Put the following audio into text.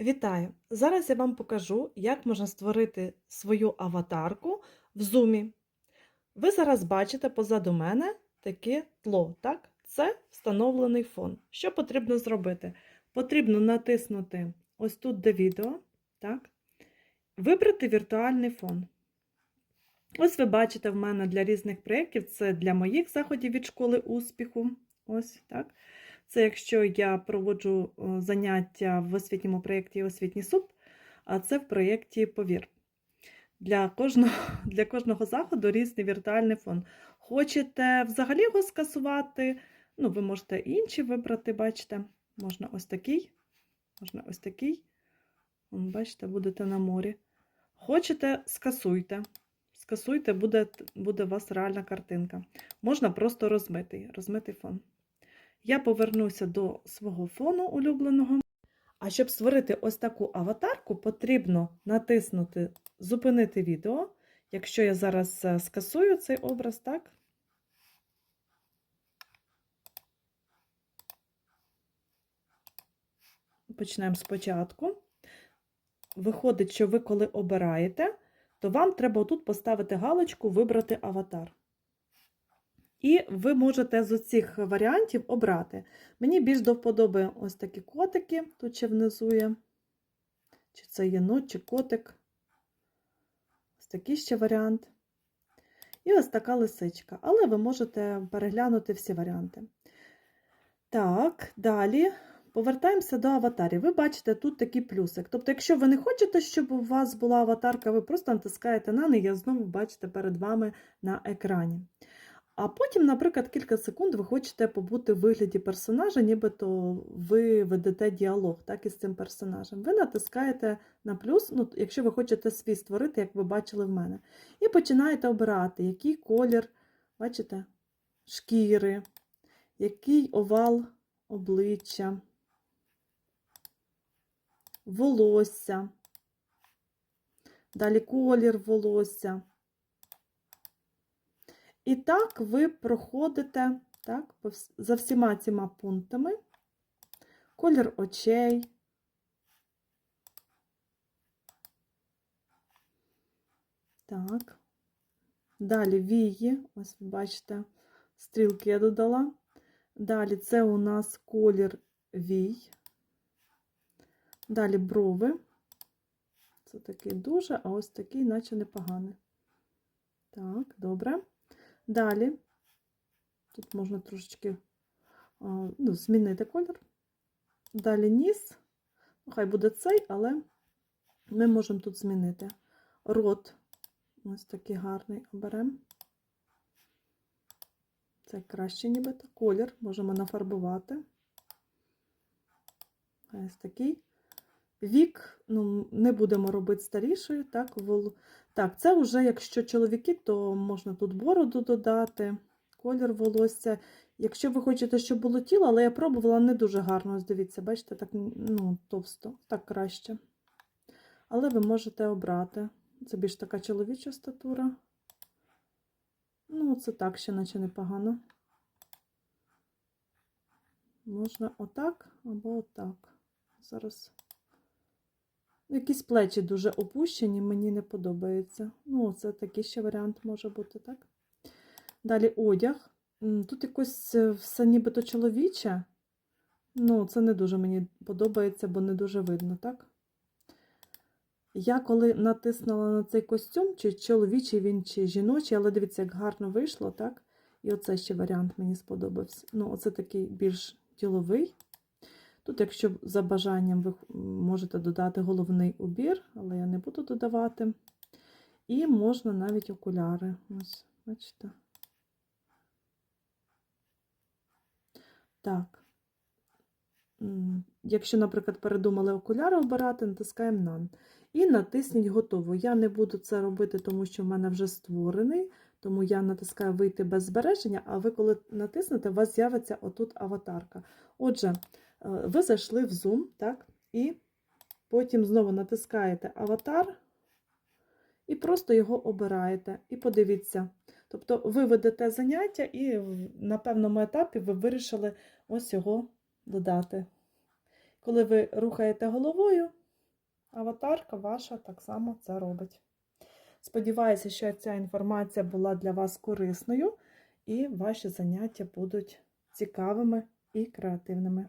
Вітаю! Зараз я вам покажу, як можна створити свою аватарку в Zoom. Ви зараз бачите позаду мене таке тло. Так? Це встановлений фон. Що потрібно зробити? Потрібно натиснути ось тут де відео, так? вибрати віртуальний фон. Ось ви бачите в мене для різних проєктів, це для моїх заходів від школи успіху. Ось так. Це якщо я проводжу заняття в освітньому проєкті Освітній суп, а це в проєкті Повір. Для кожного, для кожного заходу різний віртуальний фон. Хочете взагалі його скасувати, ну, ви можете інші вибрати, бачите, можна ось такий, можна ось такий. Бачите, будете на морі. Хочете, скасуйте. Скасуйте, буде, буде у вас реальна картинка. Можна просто розмитий, розмитий фон. Я повернуся до свого фону улюбленого. А щоб створити ось таку аватарку, потрібно натиснути Зупинити відео. Якщо я зараз е, скасую цей образ, так? Почнемо спочатку. Виходить, що ви коли обираєте, то вам треба тут поставити галочку Вибрати аватар. І ви можете з оцих варіантів обрати. Мені більш до вподоби ось такі котики, тут ще внизу є. Чи це єнот, чи котик. Ось такий ще варіант. І ось така лисичка. Але ви можете переглянути всі варіанти. Так, далі повертаємося до аватарів. Ви бачите тут такий плюсик. Тобто, якщо ви не хочете, щоб у вас була аватарка, ви просто натискаєте на неї, і знову бачите перед вами на екрані. А потім, наприклад, кілька секунд ви хочете побути в вигляді персонажа, нібито ви ведете діалог так, із цим персонажем. Ви натискаєте на плюс, ну, якщо ви хочете свій створити, як ви бачили в мене. І починаєте обирати, який колір, бачите, шкіри, який овал обличчя, волосся, далі колір волосся. І так ви проходите так, за всіма цими пунктами. Колір очей. Так. Далі вії, ось ви бачите, стрілки я додала. Далі це у нас колір вій. Далі брови. Це такий дуже, а ось такий, наче непоганий. Так, добре. Далі, тут можна трошечки ну, змінити колір. Далі ніс, хай буде цей, але ми можемо тут змінити. Рот, ось такий гарний оберемо. Це краще нібито. Колір можемо нафарбувати. Ось такий. Вік, ну, не будемо робити старішою, так, вол... так, це вже, якщо чоловіки, то можна тут бороду додати, колір волосся. Якщо ви хочете, щоб було тіло, але я пробувала не дуже гарно, ось дивіться, бачите, так ну, товсто, так краще. Але ви можете обрати. Це більш така чоловіча статура. Ну, це так ще наче непогано. Можна отак або отак. Зараз. Якісь плечі дуже опущені, мені не подобається. Ну, це такий ще варіант може бути, так? Далі одяг. Тут якось е, все нібито чоловіче. Ну, це не дуже мені подобається, бо не дуже видно, так? Я коли натиснула на цей костюм, чи чоловічий він, чи жіночий, але дивіться, як гарно вийшло, так? І оце ще варіант мені сподобався. Ну, оце такий більш діловий. Тут, якщо за бажанням, ви можете додати головний убір, але я не буду додавати. І можна навіть окуляри. Ось, бачите. Так. Якщо, наприклад, передумали окуляри обирати, натискаємо None. І натисніть готово. Я не буду це робити, тому що в мене вже створений, тому я натискаю вийти без збереження, а ви, коли натиснете, у вас з'явиться отут аватарка. Отже, ви зайшли в Zoom, так? І потім знову натискаєте аватар і просто його обираєте. І подивіться. Тобто ви ведете заняття, і на певному етапі ви вирішили ось його додати. Коли ви рухаєте головою, аватарка ваша так само це робить. Сподіваюся, що ця інформація була для вас корисною і ваші заняття будуть цікавими і креативними.